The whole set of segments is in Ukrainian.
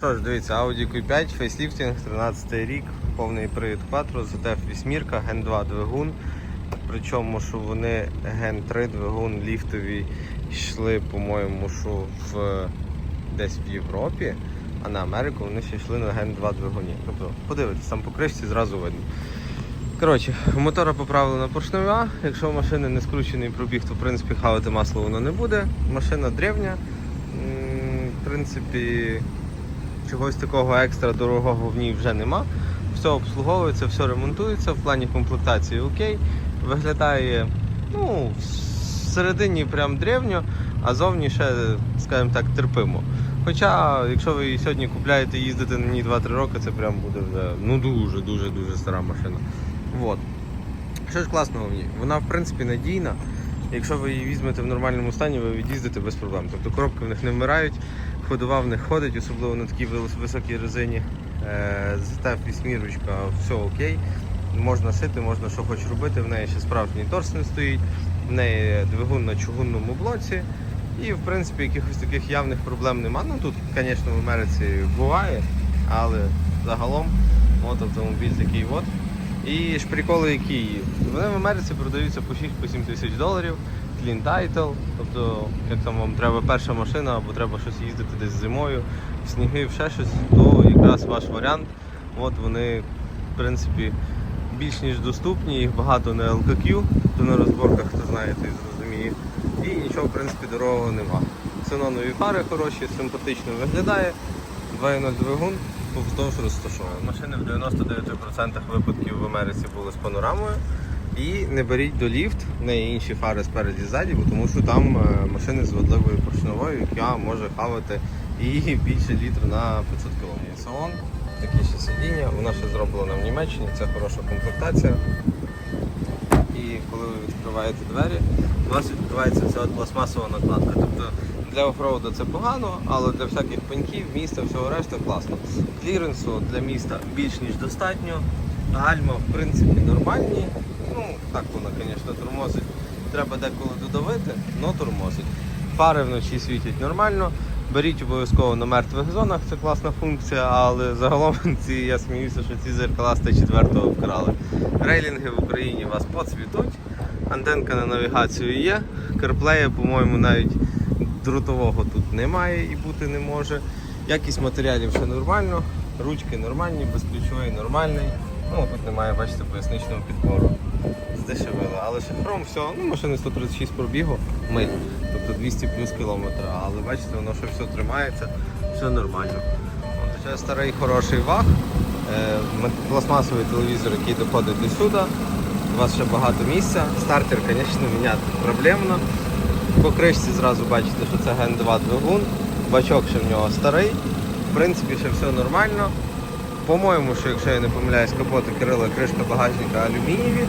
Що ж, дивіться, Audi Q5, фейсліфтинг, 13 рік, повний привід Quattro, ZF 8, Gen 2 двигун. Причому, що вони Gen 3 двигун ліфтові йшли, по-моєму, що в десь в Європі, а на Америку вони ще йшли на Gen 2 двигуні. Тобто, подивитись, там по кришці зразу видно. Коротше, мотора поправлена поршнева. Якщо у машини не скручений пробіг, то в принципі хавати масло воно не буде. Машина древня. В принципі, чогось такого екстра дорогого в ній вже нема. Все обслуговується, все ремонтується, в плані комплектації окей. Виглядає ну, всередині прям древньо, а зовні ще, скажімо так, терпимо. Хоча, якщо ви її сьогодні купляєте і їздите на ній 2-3 роки, це прям буде вже ну дуже дуже дуже стара машина. Вот. Що ж класного в ній? Вона в принципі надійна. Якщо ви її візьмете в нормальному стані, ви від'їздите без проблем. Тобто коробки в них не вмирають, ходова в них ходить, особливо на такій високій резині. Е, ZF 8 все окей. Можна сити, можна що хоч робити. В неї ще справжній торсен стоїть, в неї двигун на чугунному блоці. І в принципі якихось таких явних проблем нема. Ну тут, звісно, в Америці буває, але загалом от автомобіль такий от. І ж приколи які. Вони в Америці продаються по 6-7 тисяч доларів, clean title, тобто як там вам треба перша машина або треба щось їздити десь зимою, в сніги, в ще щось, то якраз ваш варіант. От вони, в принципі, більш ніж доступні, їх багато на LKQ, то на розборках, хто знає, той зрозуміє. І нічого, в принципі, дорогого нема. Ксенонові фари хороші, симпатично виглядає. 2.0 двигун повздовж розташований. Машини в 99% випадків в Америці були з панорамою. І не беріть до ліфт, в неї інші фари спереді ззаді, бо тому що там е, машини з водливою поршневою, яка може хавати і більше літру на 500 км. Салон, такі ще сидіння, вона ще зроблена в Німеччині, це хороша комплектація. І коли ви відкриваєте двері, у вас відкривається ця пластмасова накладка. Тобто для офроуду це погано, але для всяких пеньків, міста, всього решта класно. Кліренсу для міста більш ніж достатньо. Гальма в принципі нормальні. Ну, так вона, звісно, тормозить. Треба деколи додавити, але тормозить. Фари вночі світять нормально. Беріть обов'язково на мертвих зонах, це класна функція, але загалом ці, я сміюся, що ці зеркала з Т4 вкрали. Рейлінги в Україні вас поцвітуть, антенка на навігацію є, карплея, по-моєму, навіть дротового тут немає і бути не може. Якість матеріалів ще нормально, ручки нормальні, безключовий нормальний. Ну, тут немає, бачите, поясничного підбору. Здешевили. Але ще хром, все, ну машини 136 пробігу, миль, тобто 200 плюс кілометра. Але бачите, воно ще все тримається, все нормально. Ще старий хороший ваг, е, пластмасовий телевізор, який доходить до сюди. У вас ще багато місця. Стартер, звісно, міняти проблемно. По кришці зразу бачите, що це Gen 2 двигун. Бачок ще в нього старий. В принципі, ще все нормально. По-моєму, що якщо я не помиляюсь, капоти крила, кришка багажника алюмінієві.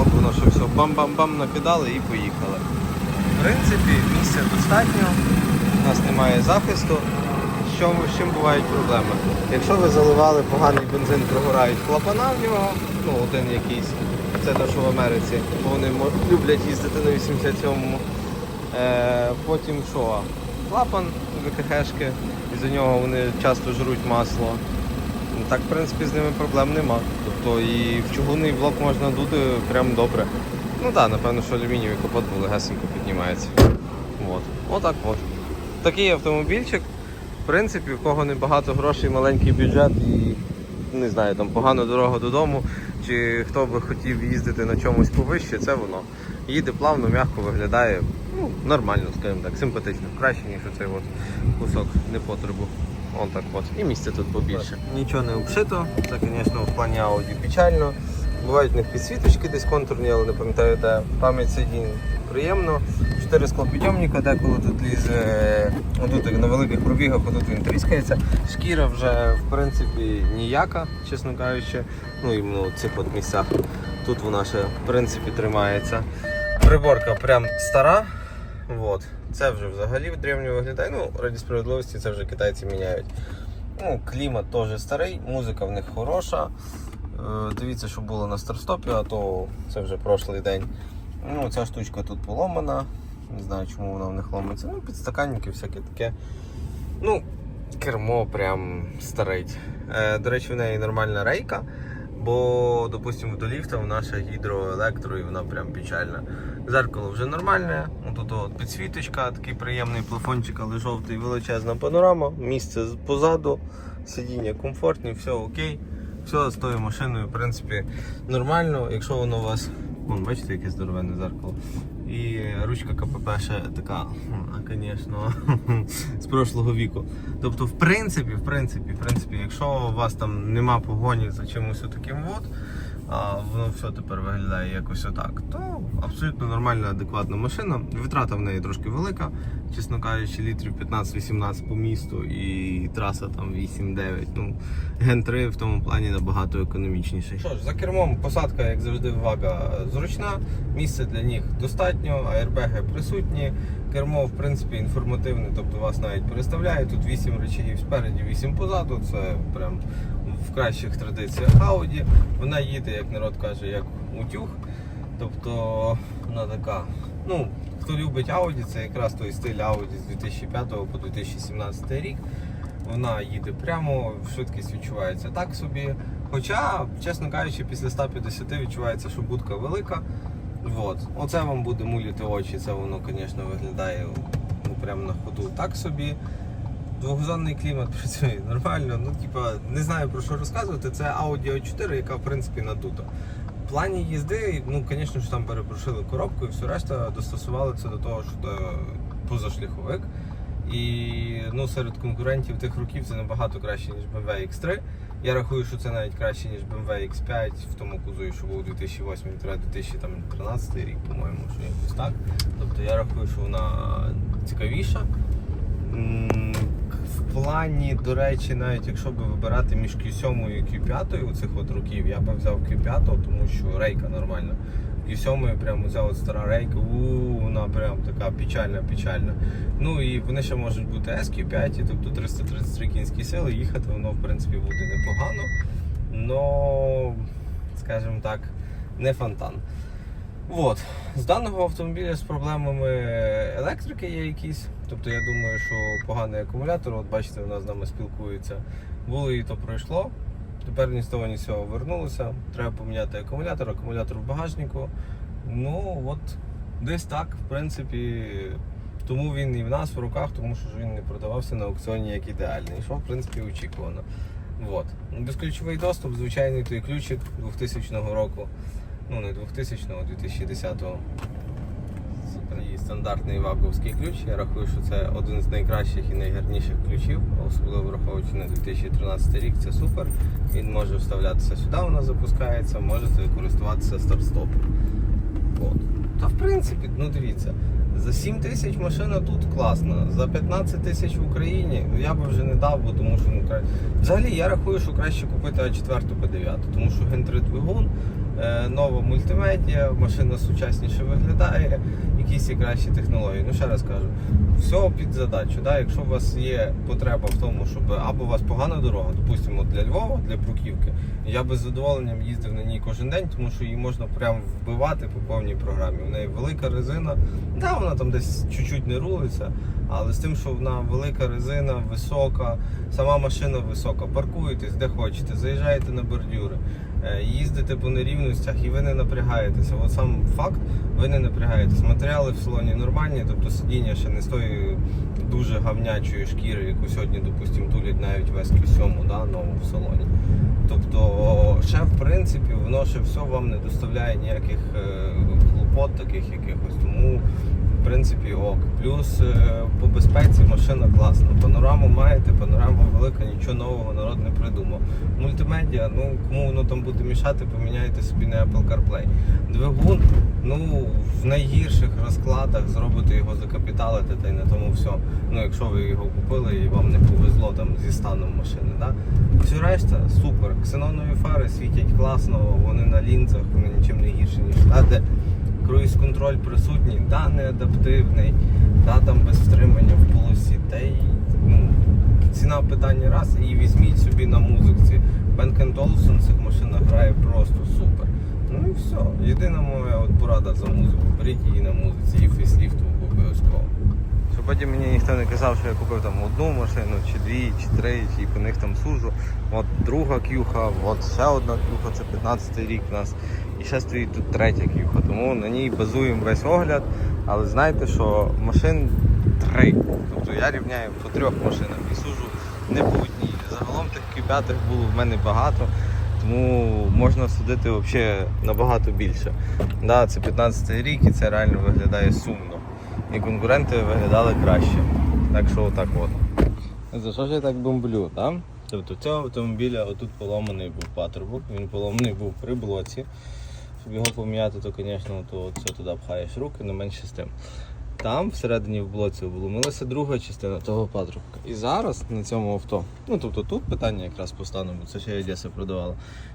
От воно що все бам-бам-бам накидали і поїхали. В принципі, місця достатньо, у нас немає захисту. Що, з чим бувають проблеми? Якщо ви заливали поганий бензин, прогорають клапана в нього, ну один якийсь, це те, що в Америці, бо вони люблять їздити на 87-му. Е, потім що? Клапан ВКХшки, і за нього вони часто жруть масло. Ну, Так, в принципі, з ними проблем нема. Тобто і в чугунний блок можна дути прям добре. Ну так, напевно, що алюмінієвий капот легесенько піднімається. От. Отак от. Такий автомобільчик. В принципі, в кого небагато грошей, маленький бюджет і не знаю, там погана дорога додому, чи хто би хотів їздити на чомусь повище, це воно. Їде плавно, м'яко виглядає, ну, нормально, скажімо так, симпатично. Краще, ніж оцей от кусок непотребу. Он так от. І місця тут побільше. Нічого не обшито. Це, звісно, в плані Audi печально. Бувають в них підсвіточки десь контурні, але не пам'ятаю, де пам'ять сидінь приємно. Чотири склопідйомника, деколи тут лізе, отут на великих пробігах, отут він тріскається. Шкіра вже в принципі ніяка, чесно кажучи. Ну іменно в цих от місцях. Тут вона ще в принципі тримається. Приборка прям стара. Вот. Це вже взагалі в древньо виглядає. Ну, раді справедливості це вже китайці міняють. Ну, клімат теж старий, музика в них хороша. Е, Дивіться, що було на старстопі, а то це вже прошлий день. Ну, ця штучка тут поломана. Не знаю, чому вона в них ломиться. Ну, підстаканники, всяке таке. Ну, кермо прям старить. Е, до речі, в неї нормальна рейка, бо, допустимо, до ліфта ще гідроелектро і вона прям печальна. Зеркало вже нормальне, тут підсвіточка, такий приємний плафончик, але жовтий, величезна панорама, місце позаду, сидіння комфортні, все окей. Все з тою машиною, в принципі, нормально. Якщо воно у вас, вон, бачите, яке здоровенне зеркало. І ручка КПП ще така, звісно, з прошлого віку. Тобто, в принципі, в принципі, в принципі, якщо у вас там нема погоні за чимось таким от, а воно все тепер виглядає якось отак, то абсолютно нормальна, адекватна машина. Витрата в неї трошки велика, чесно кажучи, літрів 15-18 по місту і траса там 8-9. Ну, Ген 3 в тому плані набагато економічніший. Що ж, за кермом посадка, як завжди, вага зручна, місце для них достатньо, аербеги присутні. Кермо, в принципі, інформативне, тобто вас навіть переставляє. Тут 8 речагів спереді, 8 позаду. Це прям в кращих традиціях Audi. Вона їде, як народ каже, як утюг. Тобто вона така. Ну, хто любить Audi, це якраз той стиль Audi з 2005 по 2017 рік. Вона їде прямо, швидкість відчувається так собі. Хоча, чесно кажучи, після 150 відчувається, що будка велика. Вот. Оце вам буде муліти очі, це воно, звісно, виглядає ну, прямо на ходу так собі. Двохзонний клімат працює нормально. Ну, типа, не знаю про що розказувати. Це Audi A4, яка в принципі надута. В плані їзди, ну, звісно ж, там перепрошили коробку і все решта достосували це до того, що це позашляховик. І ну, серед конкурентів тих років це набагато краще, ніж BMW X3. Я рахую, що це навіть краще, ніж BMW X5 в тому кузові, що був 2008-2013 рік, по-моєму, що якось так. Тобто я рахую, що вона цікавіша. В плані, до речі, навіть якщо би вибирати між Q7 і Q5 у цих от років, я б взяв Q5, тому що рейка нормальна. Q7 прямо ця от стара рейка, у вона прям така печальна, печальна. Ну і вони ще можуть бути SQ5, тобто 333 кінські сили, їхати воно в принципі буде непогано. Но, скажімо так, не фонтан. От. З даного автомобіля з проблемами електрики є якісь. Тобто я думаю, що поганий акумулятор, от бачите, вона з нами спілкується. Було і то пройшло. Тепер ні з того, ні з цього вернулося. Треба поміняти акумулятор, акумулятор в багажнику. Ну от десь так, в принципі. Тому він і в нас в руках, тому що він не продавався на аукціоні як ідеальний, що в принципі очікувано. Вот. Безключовий доступ, звичайний той ключик 2000 року. Ну не 2000-го, 2010-го. І стандартний ваковський ключ. Я рахую, що це один з найкращих і найгарніших ключів, особливо враховуючи на 2013 рік. Це супер. Він може вставлятися сюди, вона запускається, можете користуватися старт-стопом. Та в принципі, ну дивіться, за 7 тисяч машина тут класна, за 15 тисяч в Україні я би вже не дав, бо тому що ну кра- взагалі я рахую, що краще купити А4 П9, тому що 3 двигун, е, нова мультимедіа, машина сучасніше виглядає, якісь і кращі технології. Ну ще раз кажу, все під задачу. Да? Якщо у вас є потреба в тому, щоб або у вас погана дорога, допустимо, для Львова, для Бруківки, я би з задоволенням їздив на ній кожен день, тому що її можна прям вбивати по повній програмі. У неї велика резина, да, вона там десь чуть-чуть не рулиться, але з тим, що вона велика резина, висока, сама машина висока, паркуєтесь де хочете, заїжджаєте на бордюри, е, їздите по нерівностях і ви не напрягаєтеся. От сам факт, ви не напрягаєтесь. Матеріали в салоні нормальні, тобто сидіння ще не з тої дуже гавнячої шкіри, яку сьогодні, допустимо, тулять навіть в SQ7, да, нову в салоні. Тобто, ще в принципі, воно ще все вам не доставляє ніяких е, хлопот таких якихось. Тому, принципі, ок. Плюс е, по безпеці машина класна. Панораму маєте, панорама велика, нічого нового народ не придумав. Мультимедіа, ну кому воно там буде мішати, поміняйте собі на Apple CarPlay. Двигун, ну в найгірших розкладах зробите його закапіталити та й на тому все. Ну, якщо ви його купили і вам не повезло там зі станом машини, да? Все решта супер. Ксенонові фари світять класно, вони на лінзах, вони нічим не гірші, ніж та, де круїз контроль присутній, да, не адаптивний, да, там без втримання в полосі, та й ну, ціна питання раз і візьміть собі на музиці. Бенкен в цих машинах грає просто супер. Ну і все. Єдина моя от порада за музику. Беріть її на музиці і фейсліфту обов'язково. Щоб потім мені ніхто не казав, що я купив там одну машину, чи дві, чи три, чи по них там сужу. От друга кюха, от ще одна кюха, це 15-й рік у нас. І ще стоїть тут третя кюха. Тому на ній базуємо весь огляд. Але знайте, що машин три. Тобто я рівняю по трьох машинах і сужу не по одній. Загалом тих Q5 було в мене багато, тому можна судити взагалі набагато більше. Да, це 15 рік і це реально виглядає сумно. І конкуренти виглядали краще. Так що отак от. За що ж я так бомблю, так? Тобто цього автомобіля отут поломаний був патрубок, він поломаний був при блоці. Щоб його поміняти, то, звісно, то це туди пхаєш руки, але менше з тим. Там всередині в блоці обломилася друга частина того патрубка. І зараз на цьому авто, ну тобто тут питання якраз по бо це ще Одеса продавала.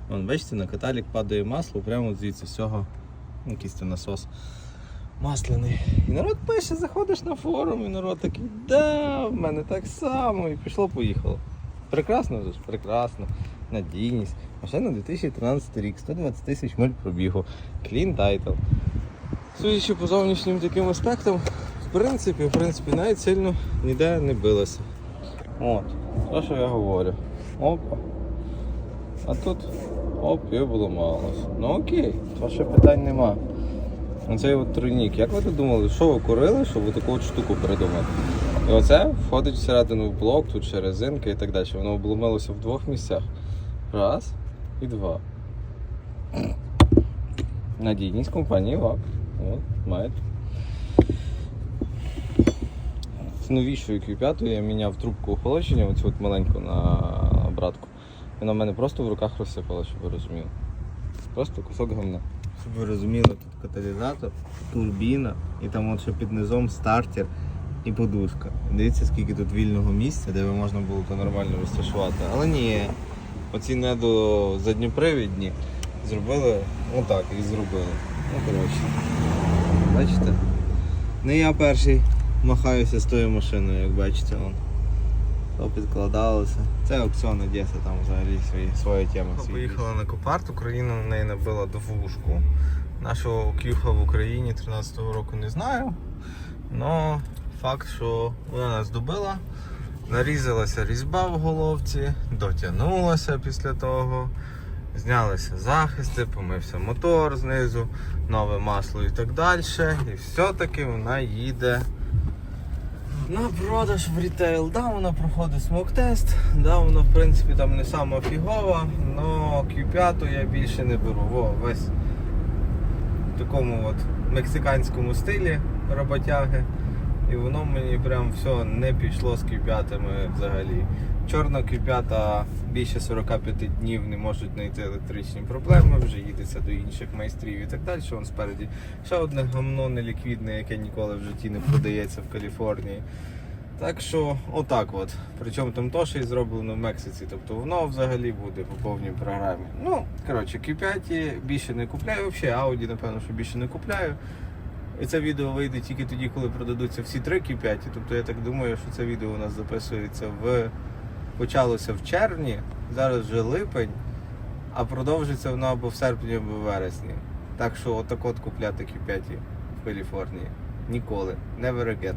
Вон, бачите, на каталік падає масло, прямо звідси з цього, ну, якийсь це насос масляний. І народ пише, заходиш на форум, і народ такий, да, в мене так само, і пішло-поїхало. Прекрасно ж, прекрасно. Надійність. Машина 2013 рік, 120 тисяч миль пробігу. Clean title. Судячи по зовнішнім таким аспектам, в принципі, в принципі, навіть сильно ніде не билася. От, то, що я говорю. Опа. А тут оп, і обламалось. Ну окей, то ще питань нема. Оцей от тройник. Як ви думали, що ви курили, щоб таку от штуку придумати? І оце входить всередину в блок, тут ще резинка і так далі. Воно обломилося в двох місцях. Раз і два. Надійність компанії ВАК. От, маєте. З новішою Q5 я міняв трубку охолодження, оцю от маленьку на братку. Вона в мене просто в руках розсипала, щоб ви розуміли. Просто кусок говна. Щоб ви розуміли, тут каталізатор, турбіна і там от ще під низом стартер і подушка. Дивіться, скільки тут вільного місця, де би можна було то нормально розташувати. Але ні, оці недо задньопривідні зробили отак і зробили. Ну коротше. Бачите? Не я перший махаюся з тою машиною, як бачите. Вон. То підкладалося. Це аукціон Одеса, там взагалі свої, своя тема. Поїхала на Копарт, Україна на неї набила двушку. Нашого кюха в Україні 13-го року не знаю. Но факт, що вона нас добила. Нарізалася різьба в головці, дотягнулася після того. Знялися захисти, помився мотор знизу, нове масло і так далі. І все-таки вона їде на продаж в рітейл. Да, вона проходить смок-тест, да, вона в принципі там не сама фігова, але Q5 я більше не беру. Во, весь в такому от мексиканському стилі роботяги. І воно мені прям все не пішло з Q5 взагалі. Чорна Q5 більше 45 днів не можуть знайти електричні проблеми, вже їдеться до інших майстрів і так далі. Вон спереді ще одне гамно неліквідне, яке ніколи в житті не продається в Каліфорнії. Так що, отак от. Причому там то ще й зроблено в Мексиці. Тобто воно взагалі буде по повній програмі. Ну, коротше, Q5 більше не купляю, взагалі Audi, напевно, що більше не купляю. І це відео вийде тільки тоді, коли продадуться всі три Q5. Тобто я так думаю, що це відео у нас записується в почалося в червні, зараз вже липень, а продовжиться воно або в серпні, або в вересні. Так що отак от купляти Q5 в Каліфорнії. Ніколи. Never again.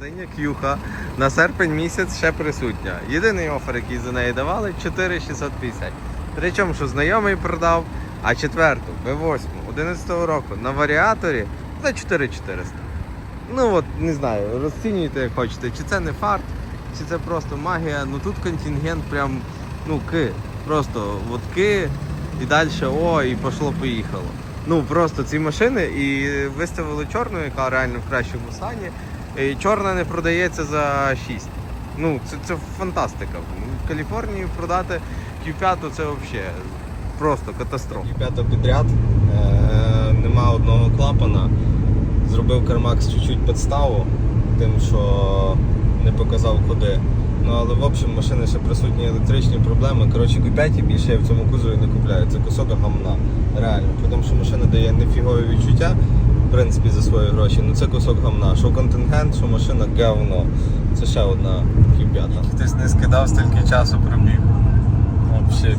Синя к'юха на серпень місяць ще присутня. Єдиний офер, який за неї давали, 4650. Причому, що знайомий продав, а четверту, B8, 11 року на варіаторі за 4400. Ну от, не знаю, розцінюйте як хочете, чи це не фарт, чи це просто магія. Ну тут контингент прям, ну ки. Просто от ки і далі о, і пошло-поїхало. Ну просто ці машини і виставили чорну, яка реально в кращому стані. І чорна не продається за 6. Ну, це, це фантастика. В Каліфорнії продати Q5 це взагалі просто катастрофа. Q5 підряд, е- нема одного клапана. Зробив Кармакс чуть-чуть підставу, тим, що не показав куди. Ну але в общем машини ще присутні електричні проблеми. Коротше, Q5 більше я в цьому кузові не купляю. Це кусок гамна. Реально. Тому що машина дає нефігові відчуття, в принципі, за свої гроші. Ну це кусок гамна. Що контингент, що машина говно. Це ще одна Q5. Хтось не скидав стільки часу пробіг. Взагалі